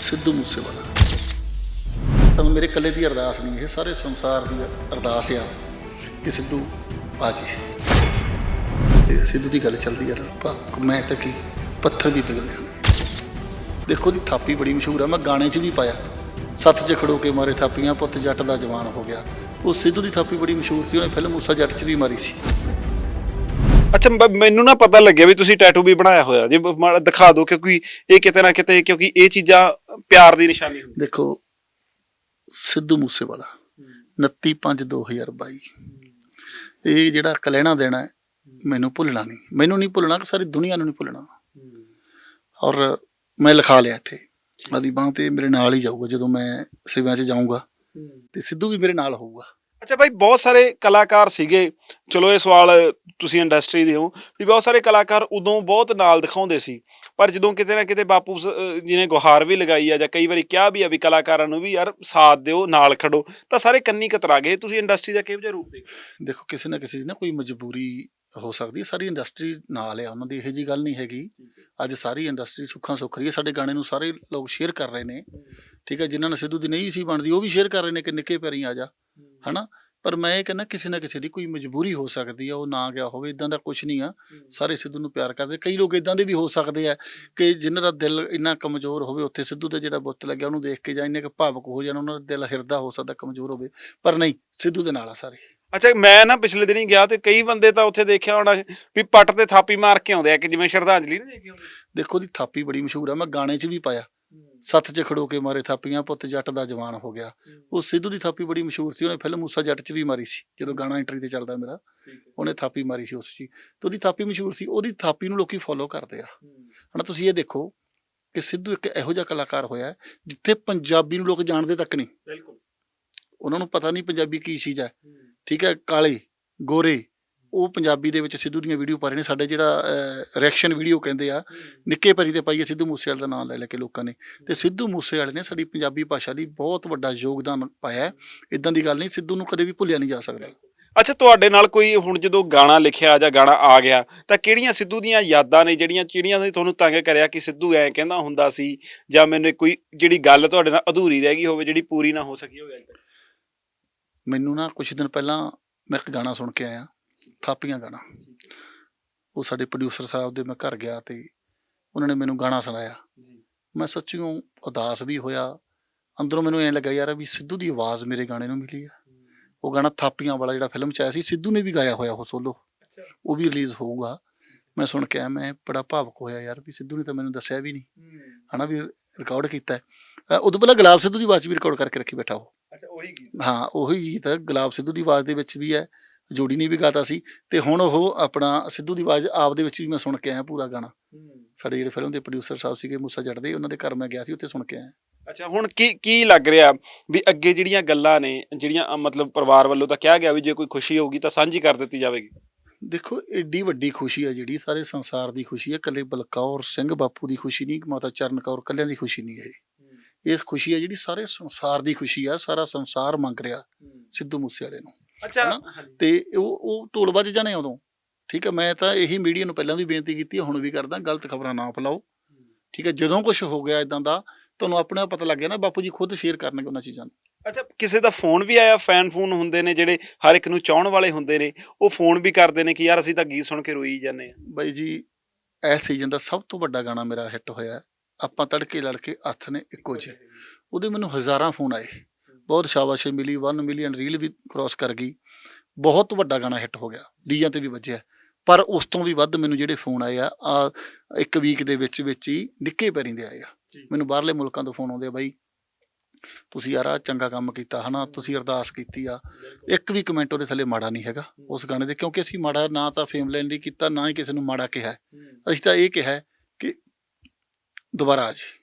ਸਿੱਧੂ ਮੂਸੇਵਾਲਾ। ਤਾਂ ਮੇਰੇ ਇਕੱਲੇ ਦੀ ਅਰਦਾਸ ਨਹੀਂ ਇਹ ਸਾਰੇ ਸੰਸਾਰ ਦੀ ਅਰਦਾਸ ਆ ਕਿ ਸਿੱਧੂ ਆ ਜੀ। ਤੇ ਸਿੱਧੂ ਦੀ ਗੱਲ ਚੱਲਦੀ ਆ ਨਾ, ਭਾ- ਮੈਂ ਤਾਂ ਕੀ ਪੱਥਰ ਵੀ ਪਿਘਲ ਦੇਖੋ ਦੀ ਥਾਪੀ ਬੜੀ ਮਸ਼ਹੂਰ ਆ ਮੈਂ ਗਾਣੇ 'ਚ ਵੀ ਪਾਇਆ। ਸੱਤ 'ਚ ਖੜੋ ਕੇ ਮਾਰੇ ਥਾਪੀਆਂ ਪੁੱਤ ਜੱਟ ਦਾ ਜਵਾਨ ਹੋ ਗਿਆ। ਉਹ ਸਿੱਧੂ ਦੀ ਥਾਪੀ ਬੜੀ ਮਸ਼ਹੂਰ ਸੀ ਉਹਨੇ ਫਿਲਮ ਮੂਸਾ ਜੱਟ 'ਚ ਵੀ ਮਾਰੀ ਸੀ। ਅੱਛਾ ਬ- ਮੈਨੂੰ ਨਾ ਪਤਾ ਲੱਗਿਆ ਵੀ ਤੁਸੀਂ ਟੈਟੂ ਵੀ ਬਣਾਇਆ ਹੋਇਆ। ਜੇ ਬ- ਮਾੜਾ ਦਿਖਾ ਦਿਓ ਕਿਉਂਕਿ ਇਹ ਕਿਤੇ ਨਾ ਕਿਤੇ ਕਿਉਂਕਿ ਇਹ ਚੀਜ਼ਾਂ ਪਿਆਰ ਦੀ ਨਿਸ਼ਾਨੀ ਹੁੰਦੀ। ਦੇਖੋ ਸਿੱਧੂ ਮੂਸੇਵਾਲਾ 29/5/2022 ਇਹ ਜਿਹੜਾ ਕਲਹਿਣਾ ਦੇਣਾ ਹੈ, ਮੈਨੂੰ ਭੁੱਲਣਾ ਨਹੀਂ। ਮੈਨੂੰ ਨਹੀਂ ਭੁੱਲਣਾ ਕਿ ਸਾਰੀ ਦੁਨੀਆ ਨੂੰ ਨਹੀਂ ਭੁੱਲਣਾ। ਔਰ ਮੈਂ ਲਿਖਾ ਲਿਆ ਇੱਥੇ। ਆਦੀ ਬਾਂਹ ਤੇ ਮੇਰੇ ਨਾਲ ਹੀ ਜਾਊਗਾ ਜਦੋਂ ਮੈਂ ਸੇਵਾ 'ਚ ਜਾਊਂਗਾ। ਤੇ ਸਿੱਧੂ ਵੀ ਮੇਰੇ ਨਾਲ ਹੋਊਗਾ। ਅੱਛਾ ਭਾਈ, ਬਹੁਤ ਸਾਰੇ ਕਲਾਕਾਰ ਸੀਗੇ। ਚਲੋ ਇਹ ਸਵਾਲ ਤੁਸੀਂ ਇੰਡਸਟਰੀ ਦੇ ਹੋ, ਵੀ ਬਹੁਤ ਸਾਰੇ ਕਲਾਕਾਰ ਉਦੋਂ ਬਹੁਤ ਨਾਲ ਦਿਖਾਉਂਦੇ ਸੀ। ਪਰ ਜਦੋਂ ਕਿਤੇ ਨਾ ਕਿਤੇ ਬਾਪੂ ਸ- ਅਹ ਜਿਹਨੇ ਗੁਹਾਰ ਵੀ ਲਗਾਈ ਆ ਜਾਂ ਕਈ ਵਾਰੀ ਕਿਹਾ ਵੀ ਆ ਵੀ ਕਲਾਕਾਰਾਂ ਨੂੰ ਵੀ ਯਾਰ ਸਾਥ ਦਿਓ, ਨਾਲ ਖੜੋ, ਤਾਂ ਸਾਰੇ ਕੰਨੀ ਕਤਰਾ ਗਏ। ਤੁਸੀਂ ਇੰਡਸਟਰੀ ਦਾ ਕਿਹੋ ਜਿਹਾ ਰੂਪ ਦੇਖਦੇ ਦੇਖੋ, ਕਿਸੇ ਨਾ ਕਿਸੇ ਦੀ ਨਾ ਕੋਈ ਮਜਬੂਰੀ ਹੋ ਸਕਦੀ ਹੈ। ਸਾਰੀ ਇੰਡਸਟਰੀ ਨਾਲ ਆ, ਉਹਨਾਂ ਦੀ ਇਹੋ ਜੀ ਗੱਲ ਨਹੀਂ ਹੈਗੀ। ਅੱਜ ਸਾਰੀ ਇੰਡਸਟਰੀ ਸੁੱਖਾਂ ਸੁੱਖ ਰਹੀ ਹੈ। ਸਾਡੇ ਗਾਣੇ ਨੂੰ ਸਾਰੇ ਲੋਕ ਸ਼ੇਅਰ ਕਰ ਰਹੇ ਨੇ। ਠੀਕ ਹੈ, ਜਿਨ੍ਹਾਂ ਨੇ ਸਿੱਧੂ ਦੀ ਨਹੀਂ ਸੀ ਬਣਦੀ, ਉਹ ਵੀ ਸ਼ੇਅਰ ਕਰ ਰਹੇ ਨੇ ਕਿ ਨਿੱਕੇ ਪੈਰੀ ਆ ਜਾ। ਹਨਾ? ਪਰ ਮੈਂ ਇਹ ਕਹਿੰਦਾ ਕਿਸੇ ਨਾ ਕਿਸੇ ਦੀ ਕੋਈ ਮਜਬੂਰੀ ਹੋ ਸਕਦੀ ਆ ਉਹ ਨਾ ਗਿਆ ਹੋਵੇ ਇਦਾਂ ਦਾ ਕੁਝ ਨਹੀਂ ਆ। ਸਾਰੇ ਸਿੱਧੂ ਨੂੰ ਪਿਆਰ ਕਰਦੇ। ਕਈ ਲੋਕ ਇਦਾਂ ਦੇ ਵੀ ਹੋ ਸਕਦੇ ਆ ਕਿ ਜਿਨ੍ਹਾਂ ਦਾ ਦਿਲ ਇੰਨਾ ਕਮਜ਼ੋਰ ਹੋਵੇ ਉੱਥੇ ਸਿੱਧੂ ਦਾ ਜਿਹੜਾ ਬੁੱਤ ਲੱਗਿਆ ਉਹਨੂੰ ਦੇਖ ਕੇ ਜਾਂ ਇੰਨੇ ਕੁ ਭਾਵਕ ਹੋ ਜਾਣ ਉਹਨਾਂ ਦਾ ਦਿਲ ਹਿਰਦਾ ਹੋ ਸਕਦਾ ਕਮਜ਼ੋਰ ਹੋਵੇ। ਪਰ ਨਹੀਂ ਸਿੱਧੂ ਦੇ ਨਾਲ ਆ ਸਾਰੇ। ਅੱਛਾ ਮੈਂ ਨਾ ਪਿਛਲੇ ਦਿਨੀ ਗਿਆ ਤੇ ਕਈ ਬੰਦੇ ਤਾਂ ਉੱਥੇ ਦੇਖਿਆ ਹੋਣਾ ਵੀ ਪੱਟ ਤੇ ਥਾਪੀ ਮਾਰ ਕੇ ਆਉਂਦੇ ਆ ਕਿ ਜਿਵੇਂ ਸ਼ਰਧਾਂਜਲੀ ਨਹੀਂ ਦੇ ਕੇ ਆਉਂਦੇ ਦੇਖੋ ਦੀ ਥਾਪੀ ਬੜੀ ਮਸ਼ਹੂਰ ਆ ਮੈਂ ਗਾਣੇ 'ਚ ਵੀ ਪਾਇਆ। ਸੱਤ 'ਚ ਖੜੋ ਕੇ ਮਾਰੇ ਥਾਪੀਆਂ ਪੁੱਤ ਜੱਟ ਦਾ ਜਵਾਨ ਹੋ ਗਿਆ। ਉਹ ਸਿੱਧੂ ਦੀ ਥਾਪੀ ਬੜੀ ਮਸ਼ਹੂਰ ਸੀ ਉਹਨੇ ਫਿਲਮ ਮੂਸਾ ਜੱਟ 'ਚ ਵੀ ਮਾਰੀ ਸੀ ਜਦੋਂ ਗਾਣਾ ਐਂਟਰੀ ਤੇ ਚੱਲਦਾ ਮੇਰਾ। ਉਹਨੇ ਥਾਪੀ ਮਾਰੀ ਸੀ ਉਸ 'ਚ। ਤੇ ਉਹਦੀ ਥਾਪੀ ਮਸ਼ਹੂਰ ਸੀ ਉਹਦੀ ਥਾਪੀ ਨੂੰ ਲੋਕੀ ਫੋਲੋ ਕਰਦੇ ਆ। ਹਣਾ ਤੁਸੀਂ ਇਹ ਦੇਖੋ ਕਿ ਸਿੱਧੂ ਇੱਕ ਇਹੋ ਜਿਹਾ ਕਲਾਕਾਰ ਹੋਇਆ ਜਿੱਥੇ ਪੰਜਾਬੀ ਨੂੰ ਲੋਕ ਜਾਣਦੇ ਤੱਕ ਨਹੀਂ। ਬਿਲਕੁਲ। ਉਹਨਾਂ ਨੂੰ ਪਤਾ ਨਹੀਂ ਪੰਜਾਬੀ ਕੀ ਚੀਜ਼ ਹੈ। ਠੀਕ ਹੈ ਕਾਲੇ ਗੋਰੇ ਉਹ ਪੰਜਾਬੀ ਦੇ ਵਿੱਚ ਸਿੱਧੂ ਦੀਆਂ ਵੀਡੀਓ ਪਾ ਰਹੇ ਨੇ ਸਾਡੇ ਜਿਹੜਾ ਰਿਐਕਸ਼ਨ ਵੀਡੀਓ ਕਹਿੰਦੇ ਆ ਨਿੱਕੇ ਪਰੀ ਤੇ ਪਾਈਏ ਸਿੱਧੂ ਮੂਸੇਵਾਲੇ ਦਾ ਨਾਮ ਲੈ ਲੈ ਕੇ ਲੋਕਾਂ ਨੇ। ਤੇ ਸਿੱਧੂ ਮੂਸੇਵਾਲੇ ਨੇ ਸਾਡੀ ਪੰਜਾਬੀ ਭਾਸ਼ਾ ਲਈ ਬਹੁਤ ਵੱਡਾ ਯੋਗਦਾਨ ਪਾਇਆ ਇਦਾਂ ਦੀ ਗੱਲ ਨਹੀਂ ਸਿੱਧੂ ਨੂੰ ਕਦੇ ਵੀ ਭੁੱਲਿਆ ਨਹੀਂ ਜਾ ਸਕਦਾ। ਅੱਛਾ ਤੁਹਾਡੇ ਨਾਲ ਕੋਈ ਹੁਣ ਜਦੋਂ ਗਾਣਾ ਲਿਖਿਆ ਜਾਂ ਗਾਣਾ ਆ ਗਿਆ ਤਾਂ ਕਿਹੜੀਆਂ ਸਿੱਧੂ ਦੀਆਂ ਯਾਦਾਂ ਨੇ ਜਿਹੜੀਆਂ ਜਿਹੜੀਆਂ ਨੇ ਤੁਹਾਨੂੰ ਤੰਗ ਕਰਿਆ ਕਿ ਸਿੱਧੂ ਐਂ ਕਹਿੰਦਾ ਹੁੰਦਾ ਸੀ ਜਾਂ ਮੈਨੂੰ ਕੋਈ ਜਿਹੜੀ ਗੱਲ ਤੁਹਾਡੇ ਨਾਲ ਅਧੂਰੀ ਰਹਿ ਗਈ ਹੋਵੇ ਜਿਹੜੀ ਪੂਰੀ ਨਾ ਹੋ ਸਕੀ ਹੋਵੇ ਮੈਨੂੰ ਨਾ ਕੁਝ ਦਿਨ ਪਹਿਲਾਂ ਮੈਂ ਇੱਕ ਗਾਣਾ ਸੁਣ ਕੇ ਆਇਆ। ਥਾਪੀਆਂ ਗਾਣਾ। ਉਹ ਸਾਡੇ ਪ੍ਰੋਡਿਊਸਰ ਸਾਹਿਬ ਦੇ ਮੈਂ ਘਰ ਗਿਆ ਤੇ ਉਹਨਾਂ ਨੇ ਮੈਨੂੰ ਗਾਣਾ ਸੁਣਾਇਆ। ਮੈਂ ਸੱਚੀਓ ਉਦਾਸ ਵੀ ਹੋਇਆ। ਅੰਦਰੋਂ ਮੈਨੂੰ ਐਂ ਲੱਗਾ ਯਾਰ ਵੀ ਸਿੱਧੂ ਦੀ ਆਵਾਜ਼ ਮੇਰੇ ਗਾਣੇ ਨੂੰ ਮਿਲੀ ਆ। ਉਹ ਗਾਣਾ ਥਾਪੀਆਂ ਵਾਲਾ ਜਿਹੜਾ ਫਿਲਮ ਚ ਆਇਆ ਸੀ ਸਿੱਧੂ ਨੇ ਵੀ ਗਾਇਆ ਹੋਇਆ ਉਹ ਸੋਲੋ ਉਹ ਵੀ ਰਿਲੀਜ਼ ਹੋਊਗਾ। ਮੈਂ ਸੁਣ ਕੇ ਮੈਂ ਬੜਾ ਭਾਵੁਕ ਹੋਇਆ ਯਾਰ ਵੀ ਸਿੱਧੂ ਨੇ ਤਾਂ ਮੈਨੂੰ ਦੱਸਿਆ ਵੀ ਨਹੀਂ। ਹਨਾ ਵੀ ਰਿਕਾਰਡ ਕੀਤਾ। ਉਦੋਂ ਪਹਿਲਾਂ ਗੁਲਾਬ ਸਿੱਧੂ ਦੀ ਆਵਾਜ਼ ਵੀ ਰਿਕਾਰਡ ਕਰਕੇ ਰੱਖੀ ਬੈਠਾ ਉਹ। ਅੱਛਾ ਉਹੀ ਗੀਤ। ਹਾਂ ਉਹੀ ਗੀਤ ਗੁਲਾਬ ਸਿੱਧੂ ਦੀ ਆਵਾਜ਼ ਦੇ ਵਿੱਚ ਵੀ ਹੈ। ਜੋੜੀ ਨੇ ਵੀ ਗਾਤਾ ਸੀ ਤੇ ਹੁਣ ਉਹ ਆਪਣਾ ਸਿੱਧੂ ਦੀ ਆਵਾਜ਼ ਆਪ ਦੇ ਵਿੱਚ ਵੀ ਮੈਂ ਸੁਣ ਕੇ ਆਇਆ ਪੂਰਾ ਗਾਣਾ। ਸਾਡੇ ਜਿਹੜੇ ਫਿਲਮ ਦੇ ਪ੍ਰੋਡਿਊਸਰ ਸਾਹਿਬ ਸੀਗੇ ਮੂਸਾ ਜੱਟ ਦੇ ਉਹਨਾਂ ਦੇ ਘਰ ਮੈਂ ਗਿਆ ਸੀ ਉੱਥੇ ਸੁਣ ਕੇ ਆਇਆ। ਅੱਛਾ ਹੁਣ ਕੀ ਕੀ ਲੱਗ ਰਿਹਾ ਵੀ ਅੱਗੇ ਜਿਹੜੀਆਂ ਗੱਲਾਂ ਨੇ ਜਿਹੜੀਆਂ ਮਤਲਬ ਪਰਿਵਾਰ ਵੱਲੋਂ ਤਾਂ ਕਿਹਾ ਗਿਆ ਵੀ ਜੇ ਕੋਈ ਖੁਸ਼ੀ ਹੋਊਗੀ ਤਾਂ ਸਾਂਝੀ ਕਰ ਦਿੱਤੀ ਜਾਵੇਗੀ? ਦੇਖੋ ਏਡੀ ਵੱਡੀ ਖੁਸ਼ੀ ਹੈ ਜਿਹੜੀ ਸਾਰੇ ਸੰਸਾਰ ਦੀ ਖੁਸ਼ੀ ਹੈ ਕੱਲੇ ਬਲਕੌਰ ਸਿੰਘ ਬਾਪੂ ਦੀ ਖੁਸ਼ੀ ਨਹੀਂ ਮਾਤਾ ਚਰਨ ਕੌਰ ਕੱਲਿਆਂ ਦੀ ਖੁਸ਼ੀ ਨਹੀਂ ਹੈ। ਇਹ ਇਹ ਖੁਸ਼ੀ ਹੈ ਜਿਹੜੀ ਸਾਰੇ ਸੰਸਾਰ ਦੀ ਖੁਸ਼ੀ ਆ ਸਾਰਾ ਸੰਸਾਰ ਮੰਗ ਰਿਹਾ ਸਿੱਧੂ ਮੂਸੇਵਾਲੇ ਨੂੰ। ਅੱਛਾ? ਤੇ ਉਹ ਉਹ ਢੋਲ ਵੱਜ ਜਾਣੇ ਉਦੋਂ। ਠੀਕ ਹੈ ਮੈਂ ਤਾਂ ਇਹੀ ਮੀਡੀਆ ਨੂੰ ਪਹਿਲਾਂ ਵੀ ਬੇਨਤੀ ਕੀਤੀ ਹੁਣ ਵੀ ਕਰਦਾ ਗਲਤ ਖਬਰਾਂ ਨਾ ਫੈਲਾਓ। ਠੀਕ ਹੈ ਜਦੋਂ ਕੁਝ ਹੋ ਗਿਆ ਇਦਾਂ ਦਾ ਤੁਹਾਨੂੰ ਆਪਣੇ ਆਪ ਪਤਾ ਲੱਗ ਗਿਆ ਨਾ ਬਾਪੂ ਜੀ ਖੁਦ ਸ਼ੇਅਰ ਕਰਨਗੇ ਉਹਨਾਂ ਚੀਜ਼ਾਂ ਨੂੰ। ਅੱਛਾ ਕਿਸੇ ਦਾ ਫੋਨ ਵੀ ਆਇਆ ਫੈਨ ਫੋਨ ਹੁੰਦੇ ਨੇ ਜਿਹੜੇ ਹਰ ਇੱਕ ਨੂੰ ਚਾਹਣ ਵਾਲੇ ਹੁੰਦੇ ਨੇ ਉਹ ਫੋਨ ਵੀ ਕਰਦੇ ਨੇ ਕਿ ਯਾਰ ਅਸੀਂ ਤਾਂ ਗੀਤ ਸੁਣ ਕੇ ਰੋਈ ਜਾਂਦੇ ਆ ਬਾਈ ਜੀ ਇਸ ਸੀਜ਼ਨ ਦਾ ਸਭ ਤੋਂ ਵੱਡਾ ਗਾਣਾ ਮੇਰਾ ਹਿੱਟ ਹੋਇਆ। ਆਪਾਂ ਤੜਕੇ ਲੜਕੇ ਹੱਥ ਨੇ ਇੱਕੋ ਜਿਹੇ। ਉਹਦੇ ਮੈਨੂੰ ਹਜ਼ਾਰਾਂ ਫੋਨ ਆਏ। ਬਹੁਤ ਸ਼ਾਬਾਸ਼ੇ ਮਿਲੀ 1 ਮਿਲੀਅਨ ਰੀਲ ਵੀ ਕ੍ਰਾਸ ਕਰ ਗਈ। ਬਹੁਤ ਵੱਡਾ ਗਾਣਾ ਹਿੱਟ ਹੋ ਗਿਆ ਡੀਜਾਂ ਤੇ ਵੀ ਵੱਜਿਆ। ਪਰ ਉਸ ਤੋਂ ਵੀ ਵੱਧ ਮੈਨੂੰ ਜਿਹੜੇ ਫੋਨ ਆਏ ਆ ਆ ਇੱਕ ਵੀਕ ਦੇ ਵਿੱਚ ਵਿੱਚ ਹੀ ਨਿੱਕੇ ਪੈਰੀ ਦੇ ਆਏ ਆ। ਮੈਨੂੰ ਬਾਹਰਲੇ ਮੁਲਕਾਂ ਤੋਂ ਫੋਨ ਆਉਂਦੇ ਆ ਬਾਈ ਤੁਸੀਂ ਯਾਰ ਆ ਚੰਗਾ ਕੰਮ ਕੀਤਾ ਹਨਾ? ਤੁਸੀਂ ਅਰਦਾਸ ਕੀਤੀ ਆ। ਇੱਕ ਵੀ ਕਮੈਂਟ ਉਹਦੇ ਥੱਲੇ ਮਾੜਾ ਨਹੀਂ ਹੈਗਾ ਉਸ ਗਾਣੇ ਦੇ। ਕਿਉਂਕਿ ਅਸੀਂ ਮਾੜਾ ਨਾ ਤਾਂ ਫੇਮ ਲੈਣ ਲਈ ਕੀਤਾ ਨਾ ਹੀ ਕਿਸੇ ਨੂੰ ਮਾੜਾ ਕਿਹਾ। ਅਸੀਂ ਤਾਂ ਇਹ ਕਿਹਾ ਕਿ ਦੁਬਾਰਾ ਆ ਜੀ